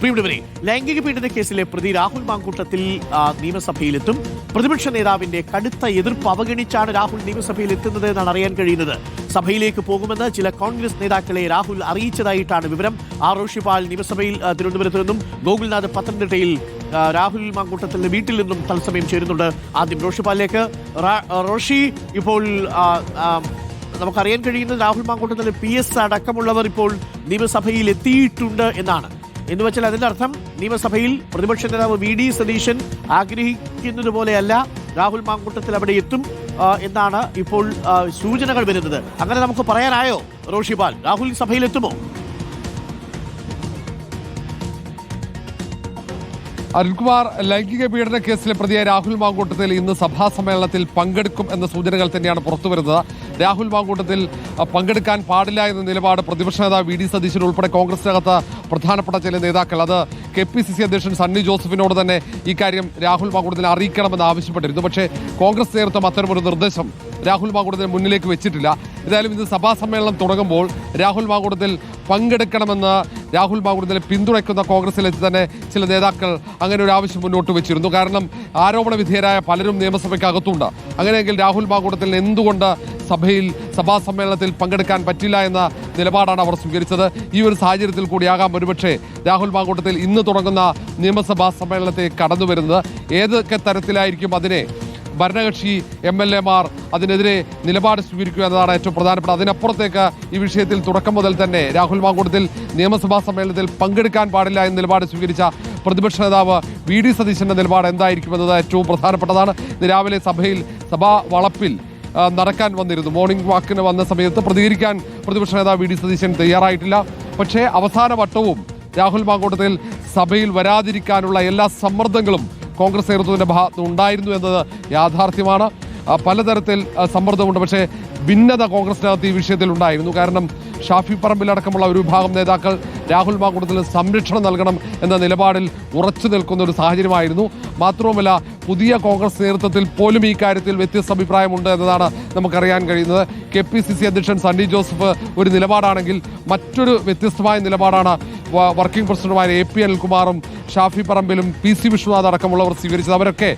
പ്രിയമുള്ളവരെ ലൈംഗിക പീഡന കേസിലെ പ്രതി രാഹുൽ മാങ്കൂട്ടത്തിൽ നിയമസഭയിലെത്തും. പ്രതിപക്ഷ നേതാവിന്റെ കടുത്ത എതിർപ്പ് അവഗണിച്ചാണ് രാഹുൽ നിയമസഭയിൽ എത്തുന്നത് എന്നാണ് അറിയാൻ കഴിയുന്നത്. സഭയിലേക്ക് പോകുമെന്ന് ചില കോൺഗ്രസ് നേതാക്കളെ രാഹുൽ അറിയിച്ചതായിട്ടാണ് വിവരം. ആർ റോഷിപാൽ നിയമസഭയിൽ തിരുവനന്തപുരത്ത് നിന്നും ഗോകുൽനാഥ് പത്തനംതിട്ടയിൽ രാഹുൽ മാങ്കൂട്ടത്തിന്റെ വീട്ടിൽ നിന്നും തത്സമയം ചേരുന്നുണ്ട്. ആദ്യം റോഷിപാലിലേക്ക് റോഷി ഇപ്പോൾ നമുക്കറിയാൻ കഴിയുന്നത് രാഹുൽ മാങ്കൂട്ടത്തിലെ പി എസ് അടക്കമുള്ളവർ ഇപ്പോൾ നിയമസഭയിൽ എത്തിയിട്ടുണ്ട് എന്നാണ്. എന്ന് വെച്ചാൽ അതിന്റെ അർത്ഥം നിയമസഭയിൽ പ്രതിപക്ഷ നേതാവ് വി ഡി സതീശൻ ആഗ്രഹിക്കുന്നത് പോലെയല്ല രാഹുൽ മാങ്കൂട്ടത്തിൽ അവിടെ എത്തും എന്നാണ് ഇപ്പോൾ സൂചനകൾ വരുന്നത്. അങ്ങനെ നമുക്ക് പറയാനായോ റോഷിപാൽ? രാഹുൽ സഭയിൽ എത്തുമോ? അരുൺകുമാർ ലൈംഗിക പീഡന കേസിലെ പ്രതിയായ രാഹുൽ മാങ്കൂട്ടത്തിൽ ഇന്ന് സഭാ സമ്മേളനത്തിൽ പങ്കെടുക്കും എന്ന സൂചനകൾ തന്നെയാണ് പുറത്തുവരുന്നത്. രാഹുൽ മാങ്കൂട്ടത്തിൽ പങ്കെടുക്കാൻ പാടില്ല എന്ന നിലപാട് പ്രതിപക്ഷ നേതാവ് വി ഡി സതീശൻ ഉൾപ്പെടെ കോൺഗ്രസിനകത്ത് പ്രധാനപ്പെട്ട ചില നേതാക്കൾ. അത് കെ പി സി സി അധ്യക്ഷൻ സണ്ണി ജോസഫിനോട് തന്നെ ഇക്കാര്യം രാഹുൽ മാങ്കൂട്ടത്തിൽ അറിയിക്കണമെന്ന് ആവശ്യപ്പെട്ടിരുന്നു. പക്ഷേ കോൺഗ്രസ് നേതൃത്വം അത്തരമൊരു നിർദ്ദേശം രാഹുൽ മാങ്കൂട്ടത്തിന് മുന്നിലേക്ക് വെച്ചിട്ടില്ല. ഏതായാലും ഇന്ന് സഭാ സമ്മേളനം തുടങ്ങുമ്പോൾ രാഹുൽ മാങ്കൂട്ടത്തിൽ പങ്കെടുക്കണമെന്ന് രാഹുൽ മാങ്കൂട്ടത്തിനെ പിന്തുണയ്ക്കുന്ന കോൺഗ്രസിലെ തന്നെ ചില നേതാക്കൾ അങ്ങനെ ഒരു ആവശ്യം മുന്നോട്ട് വെച്ചിരുന്നു. കാരണം ആരോപണ വിധേയരായ പലരും നിയമസഭയ്ക്കകത്തുണ്ട്. അങ്ങനെയെങ്കിൽ രാഹുൽ മാങ്കൂട്ടത്തിൽ എന്തുകൊണ്ട് സഭയിൽ സഭാ സമ്മേളനത്തിൽ പങ്കെടുക്കാൻ പറ്റില്ല എന്ന നിലപാടാണ് അവർ സ്വീകരിച്ചത്. ഈ ഒരു സാഹചര്യത്തിൽ കൂടിയാകാം ഒരുപക്ഷെ രാഹുൽ മാങ്കൂട്ടത്തിൽ ഇന്ന് തുടങ്ങുന്ന നിയമസഭാ സമ്മേളനത്തെ കടന്നു വരുന്നത്. ഏതൊക്കെ തരത്തിലായിരിക്കും അതിനെ ഭരണകക്ഷി എം എൽ എമാർ അതിനെതിരെ നിലപാട് സ്വീകരിക്കുക എന്നതാണ് ഏറ്റവും പ്രധാനപ്പെട്ട അതിനപ്പുറത്തേക്ക് ഈ വിഷയത്തിൽ തുടക്കം മുതൽ തന്നെ രാഹുൽ മാങ്കൂട്ടത്തിൽ നിയമസഭാ സമ്മേളനത്തിൽ പങ്കെടുക്കാൻ പാടില്ല എന്ന നിലപാട് സ്വീകരിച്ച പ്രതിപക്ഷ നേതാവ് വി ഡി സതീശന്റെ നിലപാട് എന്തായിരിക്കും എന്തായിരിക്കുമെന്നത് ഏറ്റവും പ്രധാനപ്പെട്ടതാണ്. രാവിലെ സഭയിൽ സഭാ വളപ്പിൽ നടക്കാൻ വന്നിരുന്നു. മോർണിംഗ് വാക്കിന് വന്ന സമയത്ത് പ്രതികരിക്കാൻ പ്രതിപക്ഷ നേതാവ് വി ഡി സതീശൻ തയ്യാറായിട്ടില്ല. പക്ഷേ അവസാന വട്ടവും രാഹുൽ മാങ്കോട്ടത്തിൽ സഭയിൽ വരാതിരിക്കാനുള്ള എല്ലാ സമ്മർദ്ദങ്ങളും കോൺഗ്രസ് നേതൃത്വത്തിന്റെ ഭാഗത്ത് ഉണ്ടായിരുന്നു എന്നത് യാഥാർത്ഥ്യമാണ്. പലതരത്തിൽ സമ്മർദ്ദമുണ്ട്. പക്ഷേ ഭിന്നത കോൺഗ്രസിനകത്ത് ഈ വിഷയത്തിൽ ഉണ്ടായിരുന്നു. കാരണം ഷാഫി പറമ്പിലടക്കമുള്ള ഒരു വിഭാഗം നേതാക്കൾ രാഹുൽ മാങ്കൂട്ടത്തിന് സംരക്ഷണം നൽകണം എന്ന നിലപാടിൽ ഉറച്ചു നിൽക്കുന്ന ഒരു സാഹചര്യമായിരുന്നു. മാത്രവുമല്ല പുതിയ കോൺഗ്രസ് നേതൃത്വത്തിൽ പോലും ഈ കാര്യത്തിൽ വ്യത്യസ്ത അഭിപ്രായമുണ്ട് എന്നതാണ് നമുക്കറിയാൻ കഴിയുന്നത്. കെ പി സി സി അധ്യക്ഷൻ സണ്ണി ജോസഫ് ഒരു നിലപാടാണെങ്കിൽ മറ്റൊരു വ്യത്യസ്തമായ നിലപാടാണ് വർക്കിംഗ് പ്രസിഡന്റുമാർ എ പി അനിൽകുമാറും ഷാഫി പറമ്പിലും പി സി വിശ്വനാഥ് അടക്കമുള്ളവർ സ്വീകരിച്ചത്. അവരൊക്കെ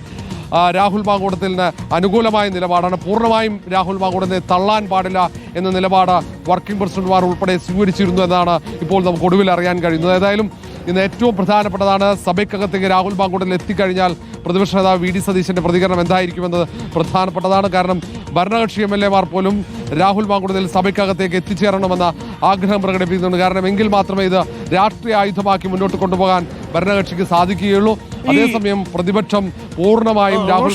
രാഹുൽ മാങ്കൂടത്തിന് അനുകൂലമായ നിലപാടാണ്. പൂർണമായും രാഹുൽ മാങ്കൂടത്തെ തള്ളാൻ പാടില്ല എന്ന നിലപാട് വർക്കിംഗ് പ്രസിഡന്റുമാർ ഉൾപ്പെടെ സ്വീകരിച്ചിരുന്നു എന്നാണ് ഇപ്പോൾ നമുക്ക് ഒടുവിൽ അറിയാൻ കഴിയുന്നത്. ഏതായാലും ഇന്ന് ഏറ്റവും പ്രധാനപ്പെട്ടതാണ് സഭയ്ക്കകത്തേക്ക് രാഹുൽ മാങ്കൂടത്തിൽ എത്തിക്കഴിഞ്ഞാൽ പ്രതിപക്ഷ നേതാവ് വി ഡി സതീശന്റെ പ്രതികരണം എന്തായിരിക്കുമെന്നത് പ്രധാനപ്പെട്ടതാണ്. കാരണം ഭരണകക്ഷി എം എൽ എമാർ പോലും രാഹുൽ മാങ്കൂട്ടത്തിൽ സഭയ്ക്കകത്തേക്ക് എത്തിച്ചേരണമെന്ന ആഗ്രഹം പ്രകടിപ്പിക്കുന്നുണ്ട്. കാരണം എങ്കിൽ മാത്രമേ ഇത് രാഷ്ട്രീയ ആയുധമാക്കി മുന്നോട്ട് കൊണ്ടുപോകാൻ ഭരണകക്ഷിക്ക് സാധിക്കുകയുള്ളൂ. അതേസമയം പ്രതിപക്ഷം പൂർണമായും രാഹുൽ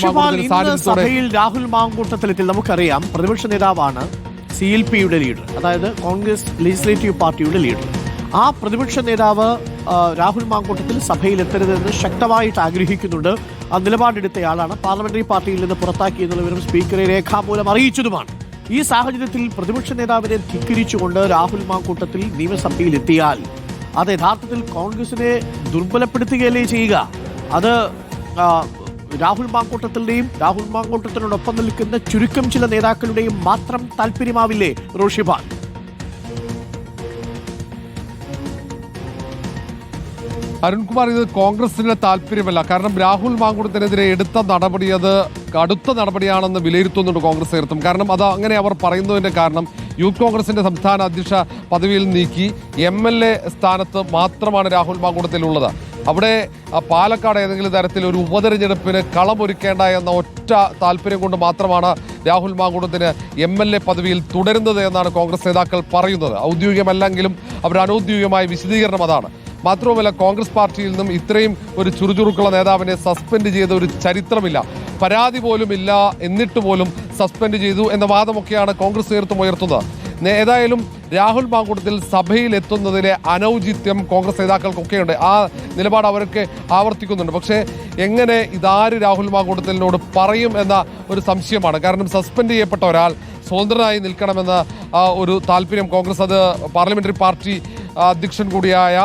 സഭയിൽ രാഹുൽ മാങ്കൂട്ടത്തിലെത്തി. നമുക്കറിയാം പ്രതിപക്ഷ നേതാവാണ് സി എൽ പിയുടെ ലീഡർ. അതായത് കോൺഗ്രസ് ലെജിസ്ലേറ്റീവ് പാർട്ടിയുടെ ലീഡർ. ആ പ്രതിപക്ഷ നേതാവ് രാഹുൽ മാങ്കൂട്ടത്തിൽ സഭയിൽ എത്തരുതെന്ന് ശക്തമായിട്ട് ആഗ്രഹിക്കുന്നുണ്ട്. ആ നിലപാടെടുത്തയാളാണ് പാർലമെന്ററി പാർട്ടിയിൽ നിന്ന് പുറത്താക്കിയെന്നുള്ള വിവരം സ്പീക്കറെ രേഖാമൂലം അറിയിച്ചതുമാണ്. ഈ സാഹചര്യത്തിൽ പ്രതിപക്ഷ നേതാവിനെ ധിക്കരിച്ചുകൊണ്ട് രാഹുൽ മാങ്കൂട്ടത്തിൽ നിയമസഭയിലെത്തിയാൽ അത് യഥാർത്ഥത്തിൽ കോൺഗ്രസിനെ ദുർബലപ്പെടുത്തുകയല്ലേ ചെയ്യുക? അത് രാഹുൽ മാങ്കൂട്ടത്തിന്റെയും രാഹുൽ മാങ്കൂട്ടത്തിനോടൊപ്പം നിൽക്കുന്ന ചുരുക്കം ചില നേതാക്കളുടെയും മാത്രം താല്പര്യമാവില്ലേ റോഷിബാൻ അരുൺകുമാർ ഇത് കോൺഗ്രസിന്റെ താല്പര്യമല്ല. കാരണം രാഹുൽ മാങ്കുടത്തിനെതിരെ എടുത്ത നടപടി അത് കടുത്ത നടപടിയാണെന്ന് വിലയിരുത്തുന്നുണ്ട് കോൺഗ്രസ് നേതൃത്വം. കാരണം അത് അങ്ങനെ അവർ പറയുന്നതിന്റെ കാരണം യൂത്ത് കോൺഗ്രസിന്റെ സംസ്ഥാന അധ്യക്ഷ പദവിയിൽ നീക്കി എം എൽ എ സ്ഥാനത്ത് മാത്രമാണ് രാഹുൽ മാങ്കുടത്തിലുള്ളത്. അവിടെ പാലക്കാട് ഏതെങ്കിലും തരത്തിൽ ഒരു ഉപതെരഞ്ഞെടുപ്പിന് കളമൊരുക്കേണ്ട എന്ന ഒറ്റ താല്പര്യം കൊണ്ട് മാത്രമാണ് രാഹുൽ മാങ്കുടത്തിന് എം എൽ എ പദവിയിൽ തുടരുന്നത് എന്നാണ് കോൺഗ്രസ് നേതാക്കൾ പറയുന്നത്. ഔദ്യോഗികമല്ലെങ്കിലും അവർ അനൗദ്യോഗികമായ വിശദീകരണം അതാണ്. മാത്രവുമല്ല കോൺഗ്രസ് പാർട്ടിയിൽ നിന്നും ഇത്രയും ഒരു ചുറുചുറുക്കുള്ള നേതാവിനെ സസ്പെൻഡ് ചെയ്ത ഒരു ചരിത്രമില്ല. പരാതി പോലും ഇല്ല എന്നിട്ട് പോലും സസ്പെൻഡ് ചെയ്തു എന്ന വാദമൊക്കെയാണ് കോൺഗ്രസ് നേതൃത്വം ഉയർത്തുന്നത്. ഏതായാലും രാഹുൽ മാങ്കൂട്ടത്തിൽ സഭയിൽ എത്തുന്നതിലെ അനൗചിത്യം കോൺഗ്രസ് നേതാക്കൾക്കൊക്കെയുണ്ട്. ആ നിലപാട് അവരൊക്കെ ആവർത്തിക്കുന്നുണ്ട്. പക്ഷേ എങ്ങനെ ഇതാര് രാഹുൽ മാങ്കൂട്ടത്തിനോട് പറയും എന്ന ഒരു സംശയമാണ്. കാരണം സസ്പെൻഡ് ചെയ്യപ്പെട്ട ഒരാൾ സ്വതന്ത്രനായി നിൽക്കണമെന്ന ഒരു താല്പര്യം കോൺഗ്രസ് അത് പാർലമെന്ററി പാർട്ടി അധ്യക്ഷൻ കൂടിയായ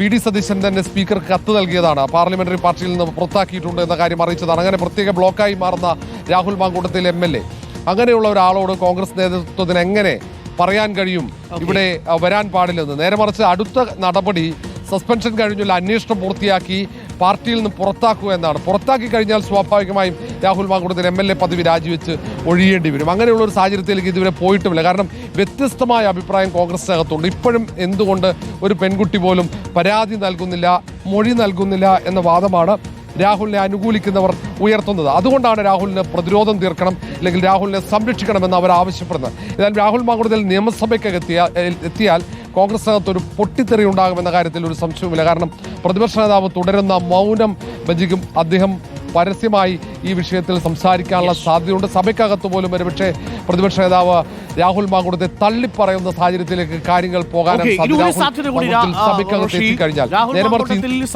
വി ഡി സതീശൻ തന്നെ സ്പീക്കർക്ക് കത്ത് നൽകിയതാണ്. പാർലമെന്ററി പാർട്ടിയിൽ നിന്ന് പുറത്താക്കിയിട്ടുണ്ട് എന്ന കാര്യം അറിയിച്ചതാണ്. അങ്ങനെ പ്രത്യേക ബ്ലോക്കായി മാറുന്ന Rahul Mankoottathil M L A. അങ്ങനെയുള്ള ഒരാളോട് കോൺഗ്രസ് നേതൃത്വത്തിന് എങ്ങനെ പറയാൻ കഴിയും? ഇവിടെ വരാൻ പാടില്ലെന്ന്. നേരെ മറിച്ച് അടുത്ത നടപടി സസ്പെൻഷൻ കഴിഞ്ഞുള്ള അന്വേഷണം പൂർത്തിയാക്കി പാർട്ടിയിൽ നിന്ന് പുറത്താക്കുക എന്നാണ്. പുറത്താക്കി കഴിഞ്ഞാൽ സ്വാഭാവികമായും Rahul Mankoottathil M L A പദവി രാജിവെച്ച് ഒഴിയേണ്ടി വരും. അങ്ങനെയുള്ള ഒരു സാഹചര്യത്തിലേക്ക് ഇതുവരെ പോയിട്ടുമില്ല. കാരണം വ്യത്യസ്തമായ അഭിപ്രായം കോൺഗ്രസിനകത്തുണ്ട്. ഇപ്പോഴും എന്തുകൊണ്ട് ഒരു പെൺകുട്ടി പോലും പരാതി നൽകുന്നില്ല മൊഴി നൽകുന്നില്ല എന്ന വാദമാണ് രാഹുലിനെ അനുകൂലിക്കുന്നവർ ഉയർത്തുന്നത്. അതുകൊണ്ടാണ് രാഹുലിന് പ്രതിരോധം തീർക്കണം അല്ലെങ്കിൽ രാഹുലിനെ സംരക്ഷിക്കണമെന്ന് അവർ ആവശ്യപ്പെടുന്നത്. എന്നാൽ രാഹുൽ മാങ്കുടത്തിൽ നിയമസഭയ്ക്കകത്തിയാൽ എത്തിയാൽ കോൺഗ്രസിനകത്ത് ഒരു പൊട്ടിത്തെറി ഉണ്ടാകുമെന്ന കാര്യത്തിൽ ഒരു സംശയവുമില്ല. കാരണം പ്രതിപക്ഷ നേതാവ് തുടരുന്ന മൗനം ഭജിക്കും അദ്ദേഹം പരസ്യമായി ഈ വിഷയത്തിൽ സംസാരിക്കാനുള്ള സാധ്യതയുണ്ട്. സഭയ്ക്കകത്ത് പോലും ഒരുപക്ഷെ പ്രതിപക്ഷ നേതാവ് രാഹുൽ മാങ്കുടത്തെ തള്ളിപ്പറയുന്ന സാഹചര്യത്തിലേക്ക് കാര്യങ്ങൾ പോകാനും സഭയ്ക്കകത്ത് എത്തിക്കഴിഞ്ഞാൽ.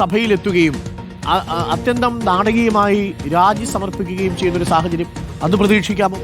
സഭയിലെത്തുകയും അത്യന്തം നാടകീയമായി രാജി സമർപ്പിക്കുകയും ചെയ്യുന്ന ഒരു സാഹചര്യം അത് പ്രതീക്ഷിക്കാമോ?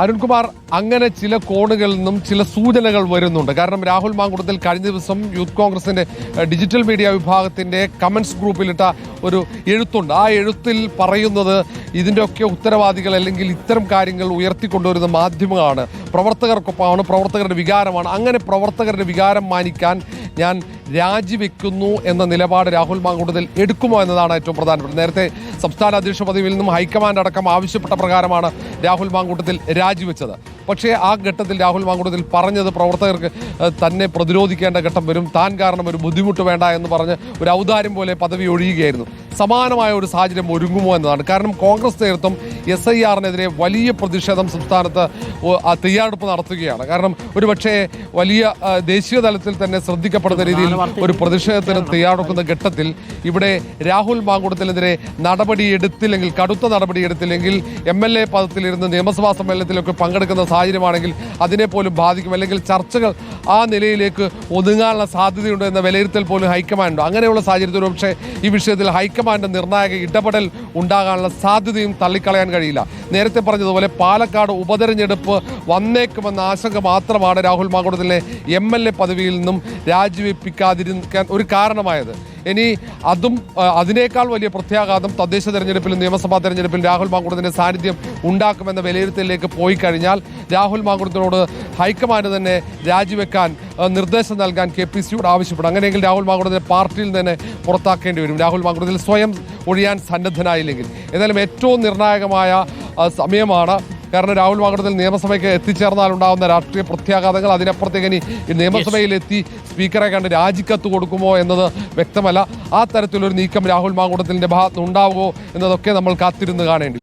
അരുൺകുമാർ അങ്ങനെ ചില കോണുകളിൽ നിന്നും ചില സൂചനകൾ വരുന്നുണ്ട്. കാരണം രാഹുൽ മാങ്കുടത്തിൽ കഴിഞ്ഞ ദിവസം യൂത്ത് കോൺഗ്രസിന്റെ ഡിജിറ്റൽ മീഡിയ വിഭാഗത്തിന്റെ കമന്റ്സ് ഗ്രൂപ്പിലിട്ട ഒരു എഴുത്തുണ്ട്. ആ എഴുത്തിൽ പറയുന്നത് ഇതിന്റെയൊക്കെ ഉത്തരവാദികൾ അല്ലെങ്കിൽ ഇത്തരം കാര്യങ്ങൾ ഉയർത്തിക്കൊണ്ടുവരുന്ന മാധ്യമമാണ് പ്രവർത്തകർക്കൊപ്പമാണ് പ്രവർത്തകരുടെ വികാരമാണ്. അങ്ങനെ പ്രവർത്തകരുടെ വികാരം മാനിക്കാൻ ഞാൻ രാജിവെക്കുന്നു എന്ന നിലപാട് രാഹുൽ മാങ്കുടത്തിൽ എടുക്കുമോ എന്നതാണ് ഏറ്റവും പ്രധാനപ്പെട്ടത്. നേരത്തെ സംസ്ഥാന അധ്യക്ഷ പദവിയിൽ നിന്നും ഹൈക്കമാൻഡ് അടക്കം ആവശ്യപ്പെട്ട പ്രകാരമാണ് രാഹുൽ മാങ്കൂട്ടത്തിൽ രാജിവെച്ചത്. പക്ഷേ ആ ഘട്ടത്തിൽ രാഹുൽ മാങ്കുടത്തിൽ പറഞ്ഞത് പ്രവർത്തകർക്ക് തന്നെ പ്രതിരോധിക്കേണ്ട ഘട്ടം വരും താൻ കാരണം ഒരു ബുദ്ധിമുട്ട് വേണ്ട എന്ന് പറഞ്ഞ് ഒരു ഔദാര്യം പോലെ പദവി ഒഴിയുകയായിരുന്നു. സമാനമായ ഒരു സാഹചര്യം ഒരുങ്ങുമോ എന്നതാണ്. കാരണം കോൺഗ്രസ് നേതൃത്വം എസ് ഐ ആറിനെതിരെ വലിയ പ്രതിഷേധം സംസ്ഥാനത്ത് തയ്യാറെടുപ്പ് നടത്തുകയാണ്. കാരണം ഒരു പക്ഷേ വലിയ ദേശീയ തലത്തിൽ തന്നെ ശ്രദ്ധിക്കപ്പെടുന്ന രീതിയിൽ ഒരു പ്രതിഷേധത്തിന് തയ്യാറെടുക്കുന്ന ഘട്ടത്തിൽ ഇവിടെ രാഹുൽ മാങ്കുടത്തിനെതിരെ നടപടി എടുത്തില്ലെങ്കിൽ കടുത്ത നടപടി എടുത്തില്ലെങ്കിൽ എം എൽ എ പദത്തിലിരുന്ന് നിയമസഭാ സമ്മേളനത്തിലൊക്കെ പങ്കെടുക്കുന്ന സാഹചര്യമാണെങ്കിൽ അതിനെ പോലും ബാധിക്കും. അല്ലെങ്കിൽ ചർച്ചകൾ ആ നിലയിലേക്ക് ഒതുങ്ങാനുള്ള സാധ്യതയുണ്ട് എന്ന വിലയിരുത്തൽ പോലും ഹൈക്കമാൻഡ്. അങ്ങനെയുള്ള സാഹചര്യത്തിൽ പക്ഷേ ഈ വിഷയത്തിൽ ഹൈക്കമാൻഡ് നിർണായക ഇടപെടൽ ഉണ്ടാകാനുള്ള സാധ്യതയും തള്ളിക്കളയാൻ കഴിയില്ല. നേരത്തെ പറഞ്ഞതുപോലെ പാലക്കാട് ഉപതെരഞ്ഞെടുപ്പ് വന്നേക്കുമെന്ന ആശങ്ക മാത്രമാണ് രാഹുൽ മാങ്കുടത്തിലെ എം എൽ എ പദവിയിൽ നിന്നും രാജിവെപ്പിക്കാതിരിക്കാൻ ഒരു കാരണമായത്. ഇനി അതും അതിനേക്കാൾ വലിയ പ്രത്യാഘാതം തദ്ദേശ തെരഞ്ഞെടുപ്പിലും നിയമസഭാ തെരഞ്ഞെടുപ്പിലും രാഹുൽ മാങ്കുടത്തിന്റെ സാന്നിധ്യം ഉണ്ടാക്കുമെന്ന വിലയിരുത്തലിലേക്ക് പോയി കഴിഞ്ഞാൽ രാഹുൽ മാങ്കുടത്തിനോട് ഹൈക്കമാൻഡ് തന്നെ രാജിവെക്കാൻ നിർദ്ദേശം നൽകാൻ കെ പി സിയോട് ആവശ്യപ്പെടും. അങ്ങനെയെങ്കിൽ രാഹുൽ മാങ്കുടത്തിനെ പാർട്ടിയിൽ തന്നെ പുറത്താക്കേണ്ടി വരും. രാഹുൽ മാങ്കുടത്തിൽ സ്വയം ഒഴിയാൻ സന്നദ്ധനായില്ലെങ്കിൽ. എന്തായാലും ഏറ്റവും നിർണായകമായ സമയമാണ് കാരണം രാഹുൽ മാങ്കുടത്തിൽ നിയമസഭയ്ക്ക് എത്തിച്ചേർന്നാൽ ഉണ്ടാകുന്ന രാഷ്ട്രീയ പ്രത്യാഘാതങ്ങൾ അതിനപ്പുറത്തേക്ക് ഇനി ഈ നിയമസഭയിലെത്തി സ്പീക്കറെ കണ്ട് രാജിക്കത്ത് കൊടുക്കുമോ എന്നത് വ്യക്തമല്ല. ആ തരത്തിലൊരു നീക്കം രാഹുൽ മാങ്കൂടത്തിന്റെ ഭാഗത്ത് ഉണ്ടാവുമോ എന്നതൊക്കെ നമ്മൾ കാത്തിരുന്ന് കാണേണ്ടി